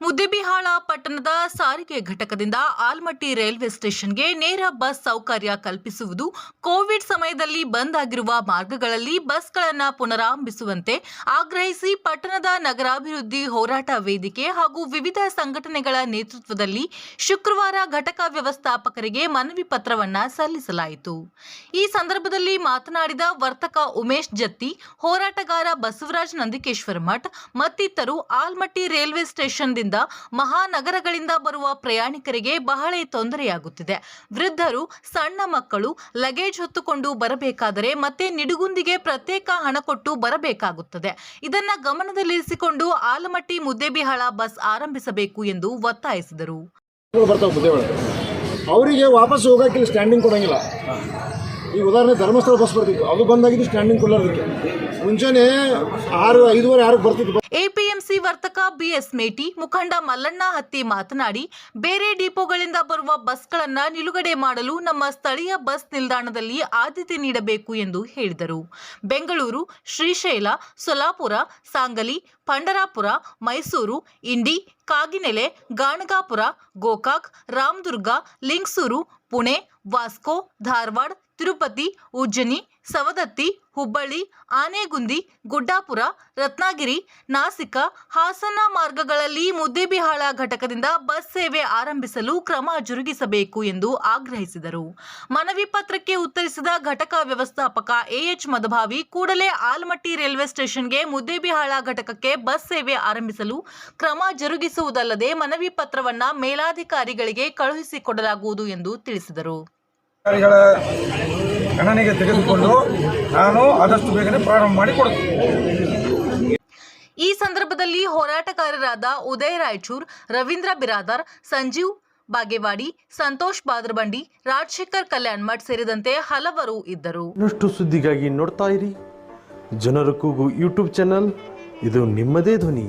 ಮುದ್ದೆಬಿಹಾಳ ಪಟ್ಟಣದ ಸಾರಿಗೆ ಘಟಕದಿಂದ ಆಲ್ಮಟ್ಟಿ ರೈಲ್ವೆ ಸ್ಟೇಷನ್ಗೆ ನೇರ ಬಸ್ ಸೌಕರ್ಯ ಕಲ್ಪಿಸುವುದು ಕೋವಿಡ್ ಸಮಯದಲ್ಲಿ ಬಂದ್ ಆಗಿರುವ ಮಾರ್ಗಗಳಲ್ಲಿ ಬಸ್ಗಳನ್ನು ಪುನರಾರಂಭಿಸುವಂತೆ ಆಗ್ರಹಿಸಿ ಪಟ್ಟಣದ ನಗರಾಭಿವೃದ್ಧಿ ಹೋರಾಟ ವೇದಿಕೆ ಹಾಗೂ ವಿವಿಧ ಸಂಘಟನೆಗಳ ನೇತೃತ್ವದಲ್ಲಿ ಶುಕ್ರವಾರ ಘಟಕ ವ್ಯವಸ್ಥಾಪಕರಿಗೆ ಮನವಿ ಪತ್ರವನ್ನು ಸಲ್ಲಿಸಲಾಯಿತು. ಈ ಸಂದರ್ಭದಲ್ಲಿ ಮಾತನಾಡಿದ ವರ್ತಕ ಉಮೇಶ್ ಜತ್ತಿ, ಹೋರಾಟಗಾರ ಬಸವರಾಜ್ ನಂದಿಕೇಶ್ವರ ಮಠ್, ಮತ್ತಿತರು ಆಲ್ಮಟ್ಟಿ ರೈಲ್ವೆ ಸ್ಟೇಷನ್ದಿಂದ ಮಹಾನಗರಗಳಿಂದ ಬರುವ ಪ್ರಯಾಣಿಕರಿಗೆ ಬಹಳ ತೊಂದರೆಯಾಗುತ್ತಿದೆ. ವೃದ್ಧರು ಸಣ್ಣ ಮಕ್ಕಳು ಲಗೇಜ್ ಹೊತ್ತುಕೊಂಡು ಬರಬೇಕಾದರೆ ಮತ್ತೆ ನಿಡುಗುಂದಿಗೆ ಪ್ರತ್ಯೇಕ ಹಣ ಕೊಟ್ಟು ಬರಬೇಕಾಗುತ್ತದೆ. ಇದನ್ನ ಗಮನದಲ್ಲಿರಿಸಿಕೊಂಡು ಆಲಮಟ್ಟಿ ಮುದ್ದೇಬಿಹಾಳ ಬಸ್ ಆರಂಭಿಸಬೇಕು ಎಂದು ಒತ್ತಾಯಿಸಿದರು. ಅವರಿಗೆ ವಾಪಸ್ ಹೋಗಕ್ಕೆ ಇಲ್ಲಿ ಸ್ಟ್ಯಾಂಡಿಂಗ್ ಕೊಡಂಗಿಲ್ಲ. ಈಗ ಉದಾಹರಣೆ ಧರ್ಮಸ್ಥಳ ಬಸ್ ಬರ್ತಿತ್ತು. ಅದು ಬಂದಾಗಿದ್ದು ಸ್ಟ್ಯಾಂಡಿಂಗ್ ಕೊಡೋದಕ್ಕೆ ಮುಂಚೆನೆ ಆರು ಐದುವರೆ ಆರು ಬರ್ತಿತ್ತು. ಎಪಿಎಂಸಿ ವರ್ತಕ ಬಿಎಸ್ ಮೇಟಿ, ಮುಖಂಡ ಮಲ್ಲಣ್ಣ ಹತ್ತಿ ಮಾತನಾಡಿ, ಬೇರೆ ಡಿಪೋಗಳಿಂದ ಬರುವ ಬಸ್ಗಳನ್ನು ನಿಲುಗಡೆ ಮಾಡಲು ನಮ್ಮ ಸ್ಥಳೀಯ ಬಸ್ ನಿಲ್ದಾಣದಲ್ಲಿ ಆದ್ಯತೆ ನೀಡಬೇಕು ಎಂದು ಹೇಳಿದರು. ಬೆಂಗಳೂರು, ಶ್ರೀಶೈಲ, ಸೊಲಾಪುರ, ಸಾಂಗಲಿ, ಪಂಡರಾಪುರ, ಮೈಸೂರು, ಇಂಡಿ ಕಾಗಿನೆಲೆ, ಗಾಣಗಾಪುರ, ಗೋಕಾಕ್, ರಾಮದುರ್ಗ, ಲಿಂಗ್ಸೂರು, ಪುಣೆ, ವಾಸ್ಕೋ, ಧಾರವಾಡ, ತಿರುಪತಿ, ಉಜ್ಜನಿ, ಸವದತ್ತಿ, ಹುಬ್ಬಳ್ಳಿ, ಆನೆಗುಂದಿ, ಗುಡ್ಡಾಪುರ, ರತ್ನಗಿರಿ, ನಾಸಿಕ, ಹಾಸನ ಮಾರ್ಗಗಳಲ್ಲಿ ಮುದ್ದೇಬಿಹಾಳ ಘಟಕದಿಂದ ಬಸ್ ಸೇವೆ ಆರಂಭಿಸಲು ಕ್ರಮ ಜರುಗಿಸಬೇಕು ಎಂದು ಆಗ್ರಹಿಸಿದರು. ಮನವಿ ಪತ್ರಕ್ಕೆ ಉತ್ತರಿಸಿದ ಘಟಕ ವ್ಯವಸ್ಥಾಪಕ ಎಎಚ್ ಮದಭಾವಿ ಕೂಡಲೇ ಆಲಮಟ್ಟಿ ರೈಲ್ವೆ ಸ್ಟೇಷನ್ಗೆ ಮುದ್ದೇಬಿಹಾಳ ಘಟಕಕ್ಕೆ ಬಸ್ ಸೇವೆ ಆರಂಭಿಸಲು ಕ್ರಮ ಜರುಗಿಸುವುದಲ್ಲದೆ ಮನವಿ ಪತ್ರವನ್ನ ಮೇಲಾಧಿಕಾರಿಗಳಿಗೆ ಕಳುಹಿಸಿಕೊಡಲಾಗುವುದು ಎಂದು ತಿಳಿಸಿದರು. ಅಧಿಕಾರಿಗಳ ಗಣನೆಗೆ ತೆಗೆದುಕೊಂಡು ನಾನು ಆದಷ್ಟು ಬೇಗನೆ ಪ್ರಾರಂಭ ಮಾಡಿ ಕೊಡುತ್ತೇನೆ ಈ ಸಂದರ್ಭದಲ್ಲಿ ಹೋರಾಟಗಾರರಾದ ಉದಯ್ ರಾಯಚೂರ್ ರವೀಂದ್ರ ಬಿರಾದರ್ ಸಂಜೀವ್ ಬಾಗೇವಾಡಿ ಸಂತೋಷ್ ಬಾದ್ರಬಂಡಿ ರಾಜಶೇಖರ್ ಕಲ್ಯಾಣ್ ಮಠ್ ಸೇರಿದಂತೆ ಹಲವರು ಇದ್ದರು. ಇನ್ನಷ್ಟು ಸುದ್ದಿಗಾಗಿ ನೋಡ್ತಾ ಇರಿ. ಜನರ ಕೂಗು ಯೂಟ್ಯೂಬ್ ಚಾನಲ್. ಇದು ನಿಮ್ಮದೇ ಧ್ವನಿ.